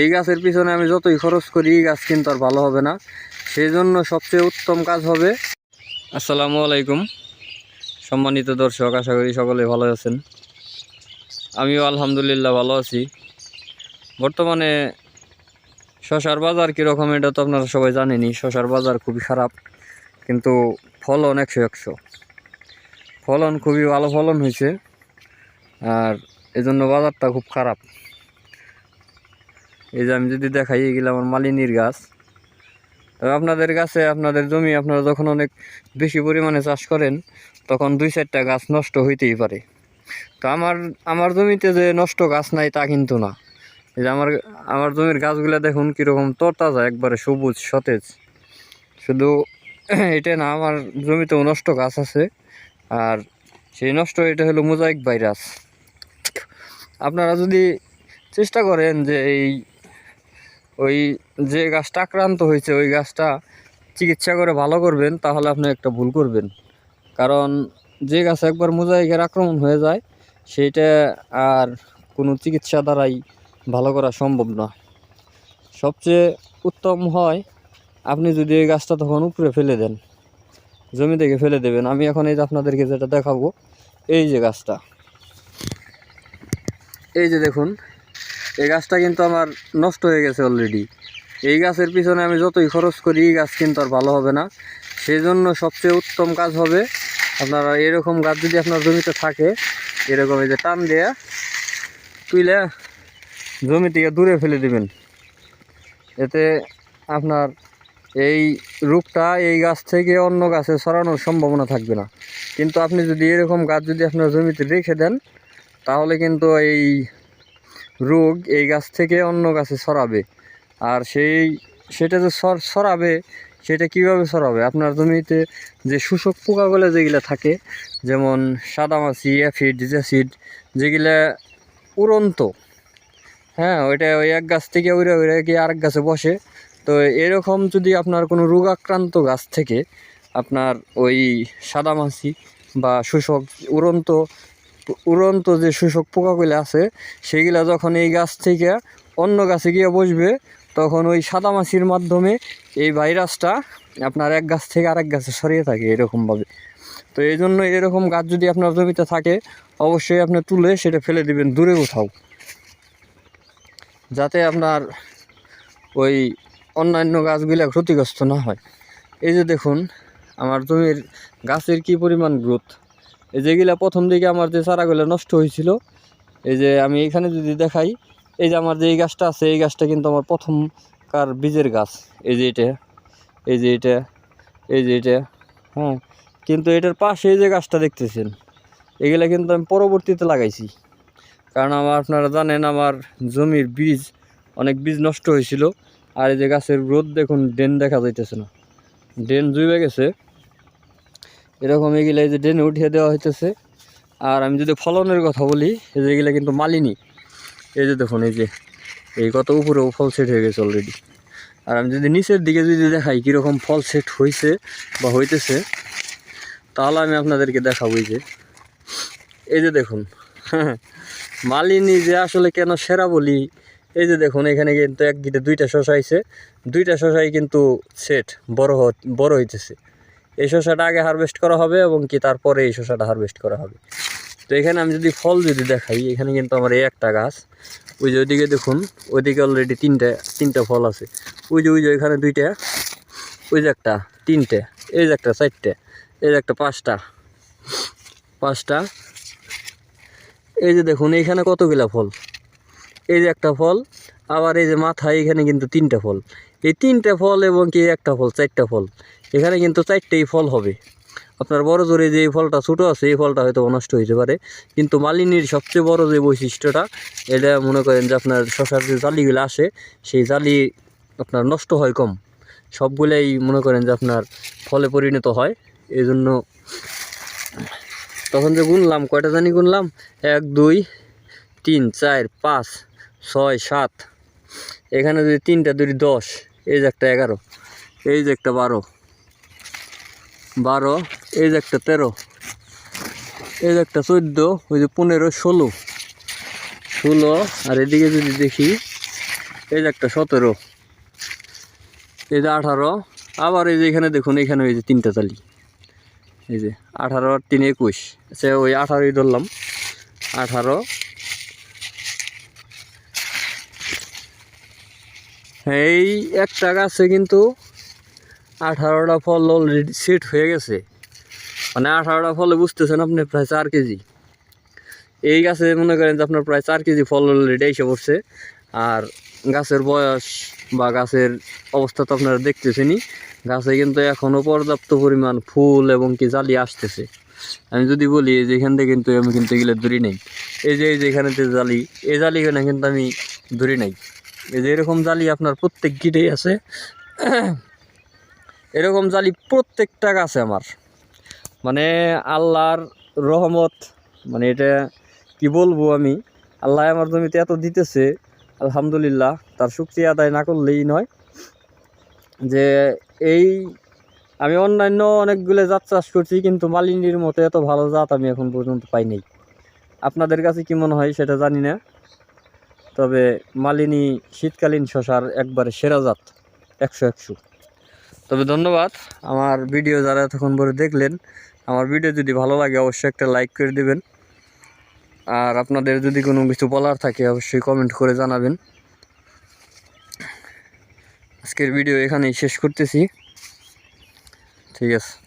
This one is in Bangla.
এই গাছের পিছনে আমি যতই খরচ করি, এই গাছ কিন্তু আর ভালো হবে না। সেই জন্য সবচেয়ে উত্তম কাজ হবে আসসালামু আলাইকুম। সম্মানিত দর্শক, আশা করি সকলে ভালো আছেন। আমিও আলহামদুলিল্লাহ ভালো আছি। বর্তমানে শশার বাজার কীরকম, এটা তো আপনারা সবাই জানেনই। শশার বাজার খুবই খারাপ, কিন্তু ফলন একশো একশো। ফলন খুবই ভালো ফলন হয়েছে, আর এজন্য বাজারটা খুব খারাপ। এই যে আমি যদি দেখাই, এগুলো আমার মালিনীর গাছ। তবে আপনাদের গাছে আপনাদের জমি, আপনারা যখন অনেক বেশি পরিমাণে চাষ করেন, তখন দুই চারটা গাছ নষ্ট হইতেই পারে। তো আমার আমার জমিতে যে নষ্ট গাছ নাই তা কিন্তু না। এই যে আমার আমার জমির গাছগুলো দেখুন কীরকম তরতাজা, একবারে সবুজ, সতেজ। শুধু এটা না, আমার জমিতেও নষ্ট গাছ আছে। আর সেই নষ্ট এটা হলো মোজাইক ভাইরাস। আপনারা যদি চেষ্টা করেন যে এই ওই যে গাছটা আক্রান্ত হয়েছে, ওই গাছটা চিকিৎসা করে ভালো করবেন, তাহলে আপনি একটা ভুল করবেন। কারণ যে গাছ একবার মোজাইকের আক্রমণ হয়ে যায়, সেইটা আর কোনো চিকিৎসা দ্বারাই ভালো করা সম্ভব না। সবচেয়ে উত্তম হয়, আপনি যদি এই গাছটা তখন উপরে ফেলে দেন, জমি থেকে ফেলে দেবেন। আমি এখন এই যে আপনাদেরকে যেটা দেখাবো, এই যে গাছটা। এই যে দেখুন এই গাছটা কিন্তু আমার নষ্ট হয়ে গেছে অলরেডি এই গাছের পিছনে আমি যতই খরচ করি, এই গাছ কিন্তু আর ভালো হবে না। সেই জন্য সবচেয়ে উত্তম কাজ হবে, আপনারা এরকম গাছ যদি আপনার জমিতে থাকে, এরকম এই যে টান দেয়া, তুইলে জমি থেকে দূরে ফেলে দিবেন। এতে আপনার এই রোগটা এই গাছ থেকে অন্য গাছে ছড়ানোর সম্ভাবনা থাকবে না। কিন্তু আপনি যদি এরকম গাছ যদি আপনার জমিতে রেখে দেন, তাহলে কিন্তু এই রোগ এই গাছ থেকে অন্য গাছে ছড়াবে আর সেই, সেটা যে ছড়- ছড়াবে সেটা কীভাবে ছড়াবে আপনার জমিতে যে শোষক পোকাগুলো যেগুলো থাকে, যেমন সাদামাছি, অ্যাফিড জ্যাসিড যেগুলা উড়ন্ত হ্যাঁ ওইটা ওই এক গাছ থেকে উড়ে উড়ে গিয়ে আরেক গাছে বসে। তো এরকম যদি আপনার কোনো রোগাক্রান্ত গাছ থেকে আপনার ওই সাদামাছি বা শোষক উড়ন্ত উড়ন্ত যে শোষক পোকাগুলো আছে, সেগুলা যখন এই গাছ থেকে অন্য গাছে গিয়ে বসবে, তখন ওই সাদামাছির মাধ্যমে এই ভাইরাসটা আপনার এক গাছ থেকে আরেক গাছে সরিয়ে থাকে এরকমভাবে। তো এই জন্য এরকম গাছ যদি আপনার জমিতে থাকে, অবশ্যই আপনি তুলে সেটা ফেলে দিবেন, দূরে কোথাও। যাতে আপনার ওই অন্যান্য গাছগুলো ক্ষতিগ্রস্ত না হয়। এই যে দেখুন, আমার জমির গাছের কি পরিমাণ গ্রোথ এই যেগুলা প্রথম দিকে আমার যে চারাগুলো নষ্ট হয়েছিল, এই যে আমি এখানে যদি দেখাই, এই যে আমার যে এই গাছটা আছে, এই গাছটা কিন্তু আমার প্রথমকার বীজের গাছ। এই যে এটা, এই যে এটা, এই যে এটা হ্যাঁ কিন্তু এটার পাশে এই যে গাছটা দেখতেছেন, এগুলা কিন্তু আমি পরবর্তীতে লাগাইছি। কারণ আমার আপনারা জানেন, আমার জমির বীজ, অনেক বীজ নষ্ট হয়েছিল, আর এই যে গাছের গ্রোথ দেখুন ডেন দেখা যাইতেছে না। ডেন জুইবে গেছে এরকম এগুলো এই যে ড্রেনে উঠিয়ে দেওয়া হইতেছে। আর আমি যদি ফলনের কথা বলি, এই যে এগুলো কিন্তু মালিনী। এই যে দেখুন, এই যে, এই কত উপরেও ফল সেট হয়ে গেছে অলরেডি আর আমি যদি নিচের দিকে যদি দেখাই কীরকম ফল সেট হয়েছে বা হইতেছে, তাহলে আমি আপনাদেরকে দেখাবো যে। এই যে দেখুন, মালিনী যে আসলে কেন সেরা বলি, এই যে দেখুন, এখানে কিন্তু এক গিটে দুইটা শশা আইছে। দুইটা শশাই কিন্তু সেট বড় বড় হইতেছে। এই শসাটা আগে হারভেস্ট করা হবে এবং কি তারপরে এই শসাটা হারভেস্ট করা হবে। তো এখানে আমি যদি ফল যদি দেখাই, এখানে কিন্তু আমার এই একটা গাছ। ওই যে ওইদিকে দেখুন, ওইদিকে অলরেডি তিনটা তিনটা ফল আছে। ওই যে ওই যে এখানে দুইটা, ওই যে একটা, তিনটে, এই যে একটা চারটে, এই যে একটা পাঁচটা পাঁচটা। এই যে দেখুন, এইখানে কতগুলা ফল। এই যে একটা ফল, আবার এই যে মাথায় এখানে কিন্তু তিনটা ফল। এই তিনটা ফল এবং কি একটা ফল, চারটা ফল। এখানে কিন্তু চারটেই ফল হবে। আপনার বড় জোরে যে ফলটা ছোটো আছে, এই ফলটা হয়তো নষ্ট হইতে পারে। কিন্তু মালিনীর সবচেয়ে বড় যে বৈশিষ্ট্যটা, এটা মনে করেন যে আপনার শশার যে জালিগুলো আসে, সেই জালি আপনার নষ্ট হয় কম। সবগুলাই মনে করেন যে আপনার ফলে পরিণত হয়। এই জন্য তখন যে গুনলাম, কয়টা জানি গুনলাম? এক, দুই, তিন, চার, পাঁচ, ছয়, সাত। এখানে যদি তিনটা, দুই, দশ, এই যে একটা এগারো, এই যে একটা বারো। বারো, এই যে একটা তেরো, এই যে একটা চোদ্দ, ওই যে পনেরো, ষোলো। ষোলো, আর এদিকে যদি দেখি, এই যে একটা সতেরো, এই যে আঠারো, আবার এই যে এখানে দেখুন, এখানে ওই যে তিনটা তালি। এই যে আঠারো আর তিন একুশ সে ওই আঠারোই ধরলাম। আঠারো, এই একটা গাছে কিন্তু আঠারোটা ফল অলরেডি সেট হয়ে গেছে। মানে আঠারোটা ফলে বুঝতেছেন আপনি, প্রায় চার কেজি। এই গাছে মনে করেন যে আপনার প্রায় চার কেজি ফল অলরেডি এসে পড়ছে। আর গাছের বয়স বা গাছের অবস্থা তো আপনারা দেখতেছেনই। গাছে কিন্তু এখনও পর্যাপ্ত পরিমাণ ফুল এবং কি জালি আসতেছে। আমি যদি বলি, এই যে এখান থেকে কিন্তু আমি কিন্তু এগুলো ধরি নাই। এই যে এই যে জালি, এই জালিখানে কিন্তু আমি ধরি নাই। এই যে এরকম জালি আপনার প্রত্যেক গিটেই আছে। এরকম জালি প্রত্যেকটা গাছে আমার। মানে আল্লাহর রহমত মানে এটা কি বলব আমি? আল্লাহ আমার জমিতে এত দিতেছে, আলহামদুলিল্লাহ, তার শুক্রিয়া আদায় না করলেই নয় যে এই আমি অন্যান্য অনেকগুলো জাত চাষ করছি, কিন্তু মালিনীর মতো এত ভালো জাত আমি এখন পর্যন্ত পাইনি আপনাদের কাছে কি মনে হয় সেটা জানি না, তবে মালিনী শীতকালীন শশার একবারে সেরা জাত, একশো একশো। তবে ধন্যবাদ। আমার ভিডিও যারা এতক্ষণ পরে দেখলেন, আমার ভিডিও যদি ভালো লাগে অবশ্যই একটা লাইক করে দেবেন। আর আপনাদের যদি কোনো কিছু বলার থাকে, অবশ্যই কমেন্ট করে জানাবেন। আজকের ভিডিও এখানেই শেষ করতেছি। ঠিক আছে।